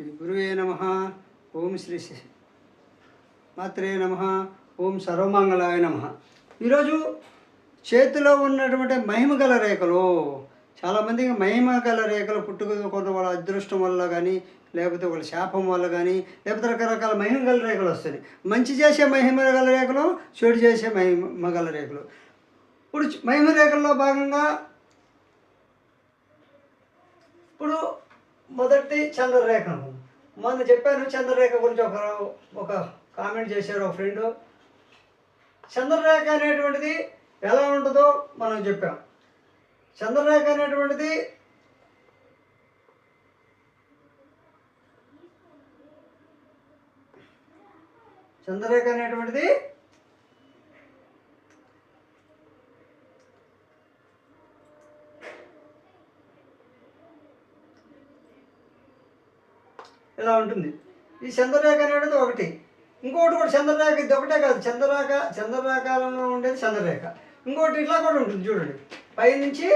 శ్రీ గురువే నమ. ఓం శ్రీ మాత్రే నమ. ఓం సర్వమంగళాయ నమ. ఈరోజు చేతిలో ఉన్నటువంటి మహిమ గల రేఖలు చాలామందికి మహిమ గల రేఖలు పుట్టుకున్న వాళ్ళ అదృష్టం వల్ల కానీ లేకపోతే వాళ్ళ శాపం వల్ల కానీ లేకపోతే రకరకాల మహిమ గల రేఖలు వస్తాయి. మంచి చేసే మహిమ గల రేఖలు చెడు చేసే మహిమ గల రేఖలు. ఇప్పుడు మహిమ రేఖల్లో భాగంగా ఇప్పుడు మొదటి చంద్రరేఖను. మొన్న చెప్పాను చంద్రరేఖ గురించి ఒక ఒక కామెంట్ చేశారు ఒక ఫ్రెండ్ చంద్రరేఖ అనేటువంటిది ఎలా ఉంటుందో మనం చెప్పాం. చంద్రరేఖ అనేటువంటిది చంద్రరేఖ అనేటువంటిది ఇలా ఉంటుంది? ఈ చంద్రరేఖ అనేది ఒకటి. ఇంకోటి కూడా చంద్రరేఖ ఇది ఒకటే కాదు. చంద్రరేఖ చంద్రరేఖలో ఉండేది చంద్రరేఖ. ఇంకోటి ఇట్లా కూడా ఉంటుంది చూడండి. పైనుంచి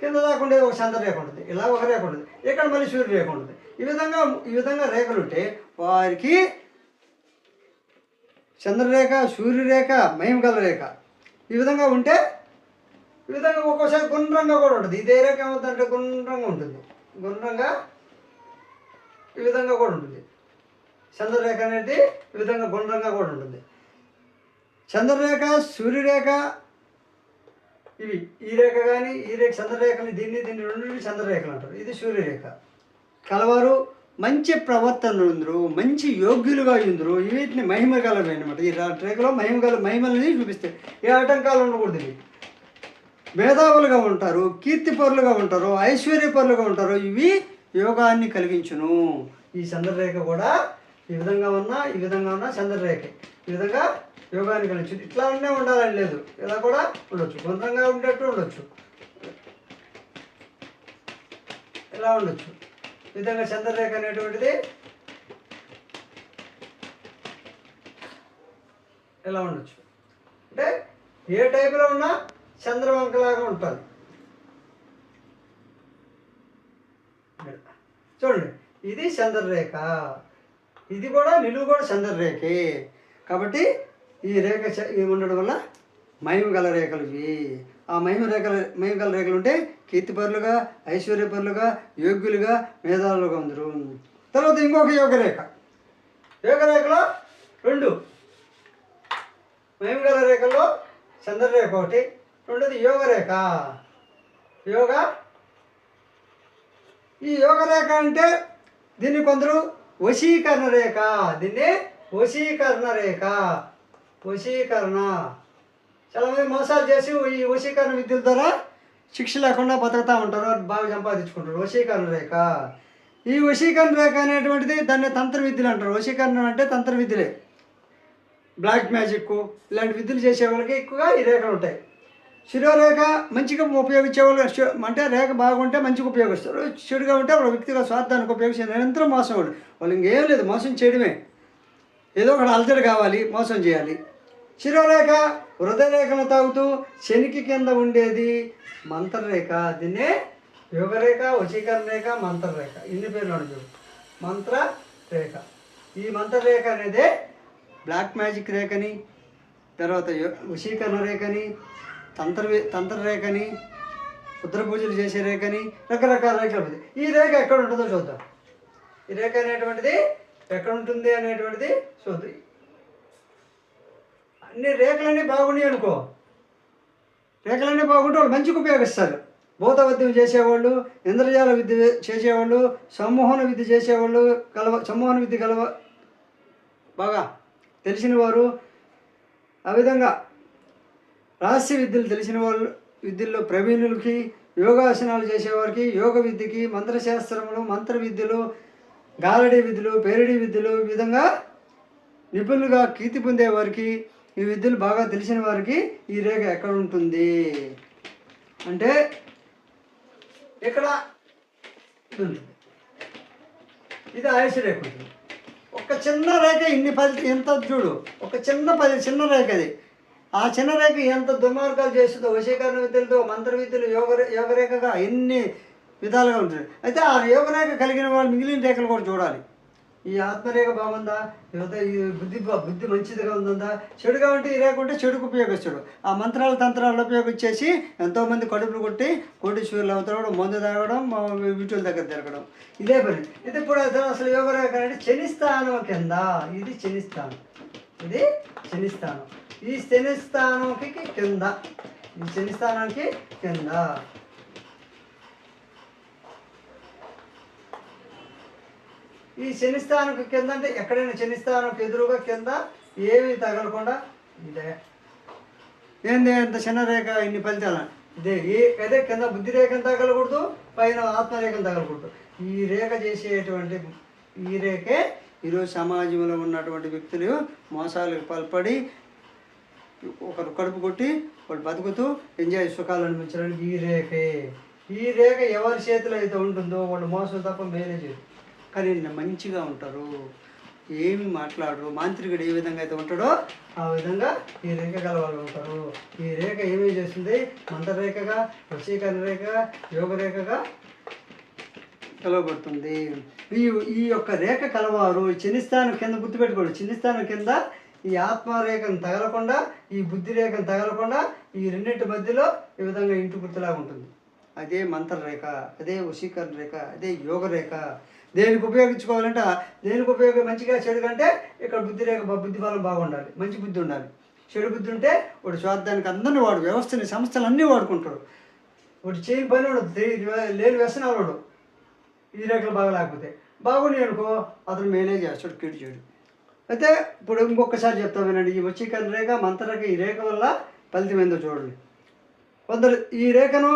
కింద దాకా ఉండేది ఒక చంద్రరేఖ ఉంటుంది. ఇలా ఒక రేఖ ఉంటుంది. ఇక్కడ మళ్ళీ సూర్యరేఖ ఉంటుంది. ఈ విధంగా ఈ విధంగా రేఖలు ఉంటే వారికి చంద్రరేఖ సూర్యరేఖ మహిమగల రేఖ. ఈ విధంగా ఉంటే ఈ విధంగా ఒక్కోసారి గుండ్రంగా కూడా ఉంటుంది. ఇదే రేఖ ఏమవుతుందంటే గుండ్రంగా ఉంటుంది. గుండ్రంగా ఈ విధంగా కూడా ఉంటుంది. చంద్రరేఖ అనేది ఈ విధంగా గుండ్రంగా కూడా ఉంటుంది. చంద్రరేఖ సూర్యరేఖ ఇవి ఈ రేఖ కానీ ఈ రేఖ చంద్రరేఖని దీన్ని దీన్ని రెండు చంద్రరేఖలు అంటారు. ఇది సూర్యరేఖ. కలవారు మంచి ప్రవర్తన ఉందరు మంచి యోగ్యులుగా ఉందరు. వీటిని మహిమ గలవి అనమాట ఈ రేఖలో మహిమ గల మహిమలని చూపిస్తాయి. ఏ ఆటంకాలు ఉండకూడదు ఇవి. మేధావులుగా ఉంటారు కీర్తిపరులుగా ఉంటారు ఐశ్వర్యపరులుగా ఉంటారు. ఇవి యోగాన్ని కలిగించును. ఈ చంద్రరేఖ కూడా ఈ విధంగా ఉన్నా ఈ విధంగా ఉన్న చంద్రరేఖ. ఈ విధంగా యోగాన్ని కలిగించు. ఇట్లా ఉండే ఉండాలని లేదు. ఇలా కూడా ఉండొచ్చు. గుండ్రంగా ఉండేట్టు ఉండొచ్చు. ఇలా ఉండొచ్చు. ఈ విధంగా చంద్రరేఖ అనేటువంటిది ఇలా ఉండొచ్చు. అంటే ఏ టైపులో ఉన్నా చంద్రవంకలాగా ఉంటుంది. చూడండి ఇది చంద్రరేఖ ఇది కూడా నిలువు కూడా చంద్రరేఖే. కాబట్టి ఈ రేఖ చ- ఉండడం వల్ల మహిమ గల రేఖలు ఇవి. ఆ మహిమ రేఖలు మహిమ గల రేఖలు ఉంటే కీర్తిపరులుగా ఐశ్వర్యపరులుగా యోగ్యులుగా మేధావులుగా ఉందరు. తర్వాత ఇంకొక యోగరేఖ యోగరేఖలో రెండు. మహిమ గల రేఖల్లో చంద్రరేఖ ఒకటి రెండోది యోగరేఖ యోగ ఈ యోగ రేఖ అంటే దీన్ని కొందరు వశీకరణ రేఖ. దీన్ని వశీకరణ రేఖ. వశీకరణ. చాలామంది మోసాలు చేసి ఈ వశీకరణ విద్యుల ద్వారా శిక్ష లేకుండా బతుకుతూ ఉంటారు బాగా సంపాదించుకుంటారు. వశీకరణ రేఖ. ఈ వశీకరణ రేఖ అనేటువంటిది దాన్ని తంత్ర విద్యలు అంటారు. వశీకరణ అంటే తంత్ర విద్యలే. బ్లాక్ మ్యాజిక్ ఇలాంటి విద్యలు చేసే వాళ్ళకి ఎక్కువగా ఈ రేఖలు ఉంటాయి. శిరోరేఖ మంచిగా ఉపయోగించే వాళ్ళు అంటే రేఖ బాగుంటే మంచిగా ఉపయోగిస్తారు చెడుగా ఉంటే వాళ్ళ వ్యక్తిగత స్వార్థానికి ఉపయోగించే నిరంతరం మోసం వాళ్ళు వాళ్ళు ఇంకేం లేదు మోసం చేయడమే. ఏదో ఒకటి అలజడి కావాలి మోసం చేయాలి. శిరోరేఖ హృదయరేఖను తాగుతూ శనికి కింద ఉండేది మంత్రరేఖ దీన్నే యోగరేఖ వశీకరణ రేఖ మంత్రరేఖ ఇన్ని పేర్లు ఉండదు మంత్ర రేఖ. ఈ మంత్రరేఖ అనేది బ్లాక్ మ్యాజిక్ రేఖని తర్వాత వశీకరణ రేఖని తంత్ర తంత్ర రేఖని రుద్ర పూజలు చేసే రేఖని రకరకాల రేఖలు ఉంటుంది ఈ రేఖ ఎక్కడ ఉంటుందో చూద్దాం. ఈ రేఖ అనేటువంటిది ఎక్కడ ఉంటుంది అనేటువంటిది చూద్దాం. అన్ని రేఖలన్నీ బాగున్నాయి అనుకో. రేఖలన్నీ బాగుంటే వాళ్ళు మంచిగా ఉపయోగిస్తారు. భూత విద్య చేసేవాళ్ళు ఇంద్రజాల విద్య చేసేవాళ్ళు సమ్మోహన విద్య చేసేవాళ్ళు కలవ సమ్మోహన విద్య కలవ బాగా తెలిసిన వారు ఆ విధంగా రహస్య విద్యలు తెలిసిన వాళ్ళు విద్యల్లో ప్రవీణులకి యోగాసనాలు చేసేవారికి యోగ విద్యకి మంత్రశాస్త్రములు మంత్ర విద్యలు గాలడీ విద్యలు పేరడీ విద్యలు ఈ విధంగా నిపుణులుగా కీర్తి పొందేవారికి ఈ విద్యలు బాగా తెలిసిన వారికి ఈ రేఖ ఎక్కడ ఉంటుంది? అంటే ఇక్కడ ఇది ఉంటుంది. ఇది ఆయుష రేఖ ఉంటుంది. ఒక చిన్న రేఖ ఇన్ని పది ఎంత చూడు. ఒక చిన్న పది చిన్న రేఖ అది. ఆ చిన్న రేఖ ఎంత దుర్మార్గాలు చేస్తుందో వశీకరణ విద్యలతో మంత్ర విద్యలు యోగ యోగరేఖగా ఎన్ని విధాలుగా ఉంటుంది అయితే ఆ యోగరేఖ కలిగిన వాళ్ళు మిగిలిన రేఖలు కూడా చూడాలి. ఈ ఆత్మరేఖ బాగుందా? లేకపోతే ఈ బుద్ధి బుద్ధి మంచిదిగా ఉందా చెడుగా ఉంటే ఈ రేఖ ఉంటే చెడుకు ఉపయోగిస్తాడు. ఆ మంత్రాలు తంత్రాలు ఉపయోగించేసి ఎంతోమంది కడుపులు కొట్టి కోటీశ్వరులు అవుతాడు మందు తాగడం వీటిల దగ్గర తిరగడం. ఇదే పని. ఇది ఇప్పుడు అసలు యోగరేఖ అంటే శనిస్థానం కింద. ఇది శనిస్థానం ఇది శనిస్థానం ఈ శని స్థానంకి కింద ఈ శని స్థానానికి కింద ఈ శని స్థానంకి కింద అంటే ఎక్కడైనా శని స్థానంకి ఎదురుగా కింద ఏమీ తగలకుండా ఇదే ఏంది ఎంత చిన్న రేఖ ఇన్ని ఫలితాలు ఇదే ఏ అదే కింద బుద్ధి రేఖను తగలకూడదు పైన ఆత్మరేఖను తగలకూడదు ఈ రేఖ చేసేటువంటి ఈ రేఖే ఈరోజు సమాజంలో ఉన్నటువంటి వ్యక్తులు మోసాలకు పాల్పడి ఒకరు కడుపు కొట్టి వాళ్ళు బతుకుతూ ఎంజాయ్ సుఖాలు అనిపించడానికి ఈ రేఖే. ఈ రేఖ ఎవరి చేతిలో అయితే ఉంటుందో వాళ్ళు మోసం తప్ప మేలే చేయరు. కానీ మంచిగా ఉంటారు. ఏమి మాట్లాడరు. మాంత్రికుడు ఏ విధంగా అయితే ఉంటాడో ఆ విధంగా ఈ రేఖ గల వాళ్ళు ఉంటారు. ఈ రేఖ ఏమేం చేస్తుంది? మంత్రరేఖగా వశీకరణ రేఖగా యోగ రేఖగా కలవబడుతుంది. ఈ ఈ యొక్క రేఖ కలవారు చిన్నస్థానం చిన్నిస్థానం కింద గుర్తుపెట్టుకోండి. చిన్నిస్థానం కింద ఈ ఆత్మరేఖను తగలకుండా ఈ బుద్ధి రేఖను తగలకుండా ఈ రెండింటి మధ్యలో ఈ విధంగా ఇంటి గుర్తులాగా ఉంటుంది. అదే మంత్రరేఖ అదే వశీకరణ రేఖ అదే యోగ రేఖ. దేనికి ఉపయోగించుకోవాలంటే దేనికి ఉపయోగం మంచిగా చెడు కంటే ఇక్కడ బుద్ధి రేఖ బుద్ధి బలం బాగుండాలి మంచి బుద్ధి ఉండాలి. చెడు బుద్ధి ఉంటే వాడు స్వార్థానికి అందరినీ వాడు వ్యవస్థని సంస్థలు అన్నీ వాడుకుంటాడు. వాడు చేయి పని వాడు లేని వ్యసనాలు వాడు. ఈ రేఖలు బాగా లేకపోతే బాగున్నాయి అనుకో అతను మేనేజ్ చేస్తాడు కీడు చేయడు. అయితే ఇప్పుడు ఇంకొకసారి చెప్తా వినండి. ఈ వచీకరణ రేఖ మంత్రరేఖ ఈ రేఖ వల్ల ఫలితం ఏందో చూడండి. కొందరు ఈ రేఖను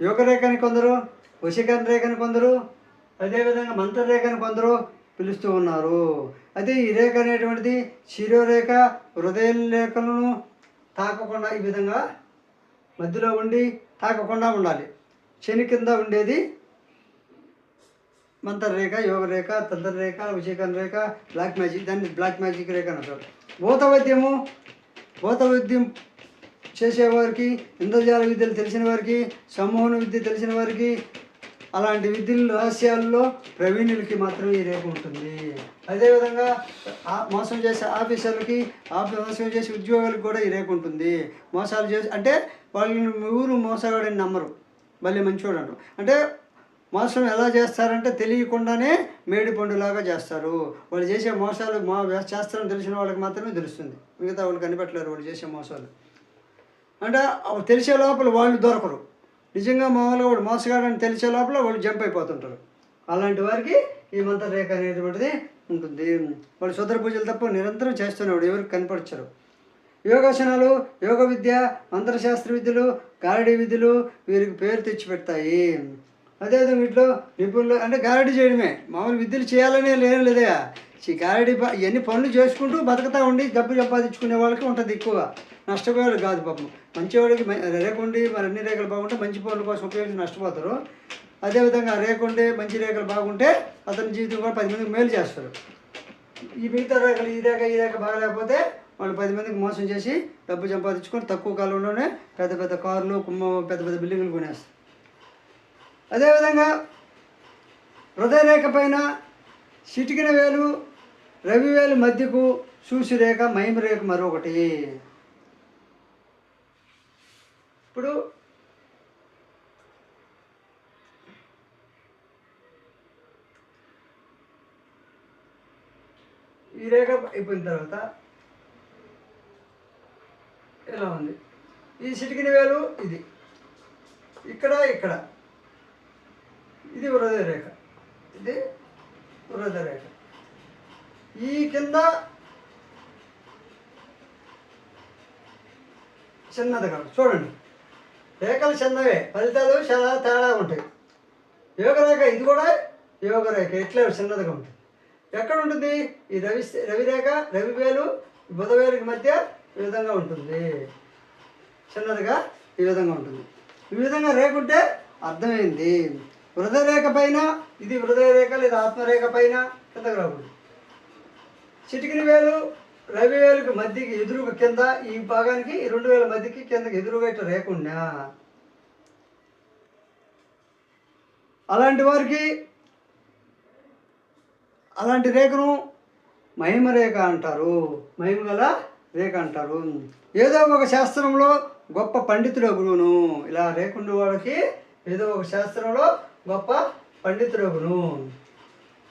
యోగ రేఖని కొందరు వశీకరణ రేఖని కొందరు అదేవిధంగా మంత్రరేఖని కొందరు పిలుస్తూ ఉన్నారు. అయితే ఈ రేఖ అనేటువంటిది శిరోరేఖ హృదయ రేఖలను తాకకుండా ఈ విధంగా మధ్యలో ఉండి తాకకుండా ఉండాలి. శని కింద ఉండేది మంత్రరేఖ యోగ రేఖ తంత్ర రేఖ విషయకరణ రేఖ బ్లాక్ మ్యాజిక్ దాన్ని బ్లాక్ మ్యాజిక్ రేఖ అని అంటారు. భూత వైద్యము భూత వైద్యం చేసేవారికి ఇంద్రజాల విద్యలు తెలిసిన వారికి సమూహన విద్య తెలిసిన వారికి అలాంటి విద్యలు రహస్యాల్లో ప్రవీణులకి మాత్రమే ఈ రేఖ ఉంటుంది. అదేవిధంగా ఆ- మోసం చేసే ఆఫీసర్లకి ఆఫీ- మోసం చేసే ఉద్యోగులకు కూడా ఈ రేఖ ఉంటుంది. మోసాలు చేసి అంటే వాళ్ళని ఊరు మోసగాడని నమ్మరు. మళ్ళీ మంచివాడు అంటారు. అంటే మోసం ఎలా చేస్తారంటే తెలియకుండానే మేడి పండులాగా చేస్తారు. వాళ్ళు చేసే మోసాలు మా చేస్తారని తెలిసిన వాళ్ళకి మాత్రమే తెలుస్తుంది. మిగతా వాళ్ళు కనిపెట్టలేరు వాళ్ళు చేసే మోసాలు. అంటే తెలిసే లోపల వాళ్ళు దొరకరు. నిజంగా మామూలుగా వాడు మోసగాడని తెలిసే లోపల వాళ్ళు జంప్ అయిపోతుంటారు. అలాంటి వారికి ఈ మంత్రరేఖ అనేటువంటిది ఉంటుంది. వాళ్ళు శుద్ర పూజలు తప్ప నిరంతరం చేస్తున్నాడు ఎవరికి కనపరచరు. యోగాసనాలు యోగ విద్య మంత్రశాస్త్ర విద్యలు గారడీ విద్యలు వీరికి పేరు తెచ్చిపెడతాయి. అదేవిధంగా వీటిలో నిపుణులు అంటే గారడీ చేయడమే. మామూలు విద్యలు చేయాలనే లేని లేదయా ఈ గారడీ ఇవన్నీ పనులు చేసుకుంటూ బతుకుతా ఉండి డబ్బు సంపాదించుకునే వాళ్ళకి ఉంటుంది ఎక్కువగా. నష్టపోయేవాళ్ళు కాదు పాపం. మంచివాడికి రేకుండి మరి అన్ని రేఖలు బాగుంటే మంచి పనుల కోసం ఉపయోగించి నష్టపోతారు. అదేవిధంగా రేకుండి మంచి రేఖలు బాగుంటే అతని జీవితం కూడా పది మందికి మేలు చేస్తారు. ఈ మిగతా రేఖలు ఈ రేఖ ఈ రేఖ బాగలేకపోతే వాళ్ళు పది మందికి మోసం చేసి డబ్బు సంపాదించుకొని తక్కువ కాలంలోనే పెద్ద పెద్ద కార్లు కుమ్మ పెద్ద పెద్ద బిల్డింగ్లు కొనేస్తారు. అదేవిధంగా హృదయరేఖ పైన చిటికిన వేలు రవి వేలు మధ్యకు సూసిరేఖ రేఖ మరొకటి. ఇప్పుడు ఈ రేఖ అయిపోయిన తర్వాత ఇలా ఉంది? ఈ సిటికిన వేలు ఇది. ఇక్కడ ఇక్కడ. ఇది హృదయ రేఖ. ఇది హృదయ రేఖ. ఈ కింద చిన్నదిగా చూడండి. రేఖలు చిన్నవే. ఫలితాలు చాలా తేడా ఉంటాయి. యోగరేఖ ఇది కూడా యోగరేఖ. ఇట్లే చిన్నదిగా ఉంటుంది. ఎక్కడ ఉంటుంది? ఈ రవి రవిరేఖ రవివేలు బుధవేలుకి మధ్య ఈ విధంగా ఉంటుంది. చిన్నదిగా ఈ విధంగా ఉంటుంది. ఈ విధంగా రేఖ ఉంటే అర్థమైంది. హృదయ రేఖ పైన ఇది హృదయ రేఖ లేదా ఆత్మరేఖ పైన కిందకు రాకూడదు. చిటికిన వేలు రవి వేలుకి మధ్యకి ఎదురుగా కింద ఈ భాగానికి రెండు వేల మధ్యకి కిందకి ఎదురుగా ఇట్లా రేకుండా అలాంటి వారికి అలాంటి రేఖను మహిమ రేఖ అంటారు. మహిమ గల రేఖ అంటారు. ఏదో ఒక శాస్త్రంలో గొప్ప పండితుడు గురువును ఇలా రేఖ వాళ్ళకి ఏదో ఒక శాస్త్రంలో గొప్ప పండితుడు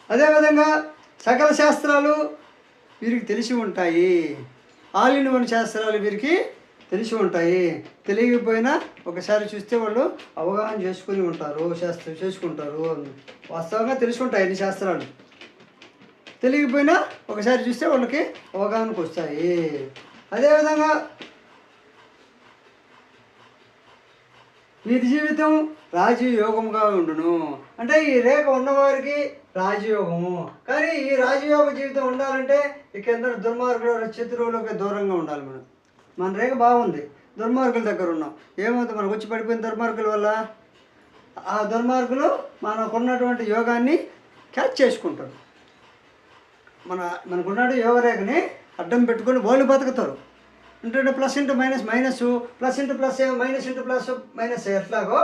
అదేవిధంగా సకల శాస్త్రాలు వీరికి తెలిసి ఉంటాయి. ఆల్ ఇన్ వన్ శాస్త్రాలు వీరికి తెలిసి ఉంటాయి. తెలియకపోయినా ఒకసారి చూస్తే వాళ్ళు అవగాహన చేసుకుని ఉంటారు శాస్త్రం చేసుకుంటారు. వాస్తవంగా తెలిసి ఉంటాయి అన్ని శాస్త్రాలు. తెలియకపోయినా ఒకసారి చూస్తే వాళ్ళకి అవగాహనకు వస్తాయి. అదేవిధంగా వీరి జీవితం రాజయోగముగా ఉండును. అంటే ఈ రేఖ ఉన్నవారికి రాజయోగము. కానీ ఈ రాజయోగ జీవితం ఉండాలంటే ఈ కింద దుర్మార్గుల శత్రువులకు దూరంగా ఉండాలి మనం. మన రేఖ బాగుంది. దుర్మార్గుల దగ్గర ఉన్నాం. ఏమవుతుంది? మనకు వచ్చి పడిపోయిన దుర్మార్గుల వల్ల ఆ దుర్మార్గులు మనకున్నటువంటి యోగాన్ని క్యాచ్ చేసుకుంటారు. మన మనకున్నటువ యోగ రేఖని అడ్డం పెట్టుకొని వాళ్ళు బతుకుతారు. ఏంటంటే plus into minus minus plus into plus minus into plus minus ఎట్లాగో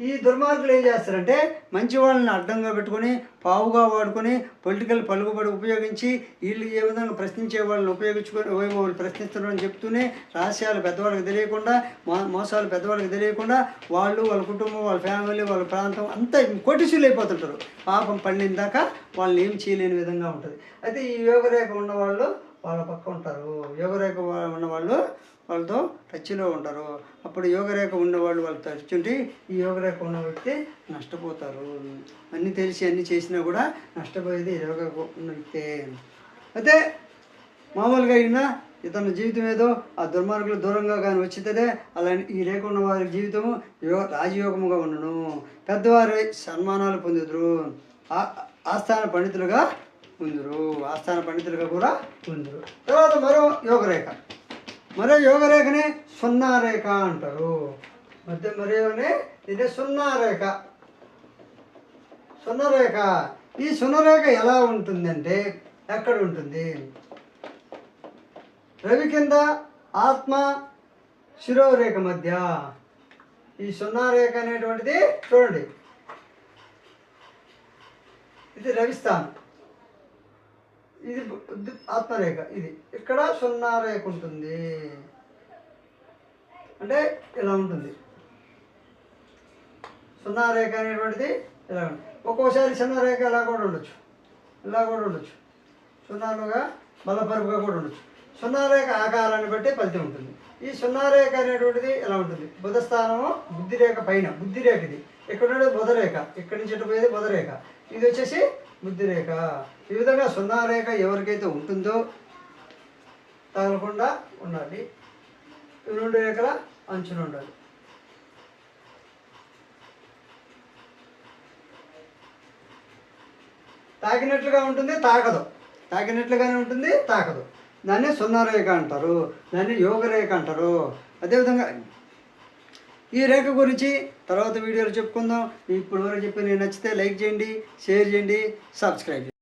ఈ దుర్మార్గులు ఏం చేస్తారంటే మంచి వాళ్ళని అడ్డంగా పెట్టుకొని పావుగా వాడుకొని పొలిటికల్ పలుకుబడి ఉపయోగించి వీళ్ళు ఏ విధంగా ప్రశ్నించే వాళ్ళని ఉపయోగించుకొని వాళ్ళు ప్రశ్నిస్తున్నారని చెప్తూనే రహస్యాలు పెద్దవాళ్ళకి తెలియకుండా మో మోసాలు పెద్దవాళ్ళకి తెలియకుండా వాళ్ళు వాళ్ళ కుటుంబం వాళ్ళ ఫ్యామిలీ వాళ్ళ ప్రాంతం అంతా కోటిసులు అయిపోతుంటారు. పాపం పండిందాక వాళ్ళని ఏం చేయలేని విధంగా ఉంటుంది. అయితే ఈ యోగరేఖ ఉన్నవాళ్ళు వాళ్ళ పక్క ఉంటారు. యోగరేఖ ఉన్నవాళ్ళు వాళ్ళతో టచ్లో ఉంటారు. అప్పుడు యోగరేఖ ఉన్నవాళ్ళు వాళ్ళు టచ్ ఉంటే ఈ యోగరేఖ ఉన్న వ్యక్తి నష్టపోతారు. అన్నీ తెలిసి అన్నీ చేసినా కూడా నష్టపోయేది ఈ యోగ ఉన్న వ్యక్తే. అయితే మామూలుగా అయినా ఇతని జీవితం ఏదో ఆ దుర్మార్గులు దూరంగా కానీ వచ్చితే అలా ఈ రేఖ ఉన్న వారి జీవితము యో రాజయోగముగా ఉండను. పెద్దవారు సన్మానాలు పొందుదురు. ఆ- ఆస్థాన పండితులుగా ఉందరు ఆస్థాన పండితులుగా కూడా ఉందరు తర్వాత మరో యోగరేఖ. మరో యోగరేఖని సున్నా రేఖ అంటారు. మధ్య మరోనే ఇది సున్నా రేఖ సున్నరేఖ. ఈ సున్నరేఖ ఎలా ఉంటుందంటే ఎక్కడ ఉంటుంది? రవి కింద ఆత్మ శిరోరేఖ మధ్య. ఈ సున్నారేఖ అనేటువంటిది చూడండి. ఇది రవిస్థానం. ఇది బుద్ధి- ఆత్మరేఖ ఇది ఇక్కడ సున్నా రేఖ ఉంటుంది. అంటే ఇలా ఉంటుంది. సున్నా రేఖ అనేటువంటిది ఇలా ఉంటుంది. ఒక్కోసారి చిన్న రేఖ ఇలా కూడా ఉండొచ్చు. ఇలా కూడా ఉండొచ్చు. సున్నాలుగా బలపరుపుగా కూడా ఉండొచ్చు. సున్నా రేఖ ఆకారాన్ని బట్టి ఫలితం ఉంటుంది. ఈ సున్నా రేఖ అనేటువంటిది ఇలా ఉంటుంది. బుధ స్థానము బుద్ధి రేఖ పైన బుద్ధి రేఖ ఇది. ఇక్కడ ఉండేది బుధరేఖ. ఇక్కడి నుంచి ఇటు పోయేది? బుధరేఖ. ఇది వచ్చేసి బుద్ధి రేఖ ఈ విధంగా సున్నా రేఖ ఎవరికైతే ఉంటుందో తగలకుండా ఉండాలి. రెండు రేఖల అంచున ఉండాలి. తాకినట్లుగా ఉంటుంది తాకదు. తాకినట్లుగానే ఉంటుంది తాకదు. దాన్ని సున్నా రేఖ అంటారు. దాన్ని యోగ రేఖ అంటారు. అదేవిధంగా ఈ రేఖ గురించి తర్వాత వీడియోలో చెప్పుకుందాం. ఇప్పుడు వరకు చెప్పి నేను నచ్చితే లైక్ చేయండి షేర్ చేయండి సబ్స్క్రైబ్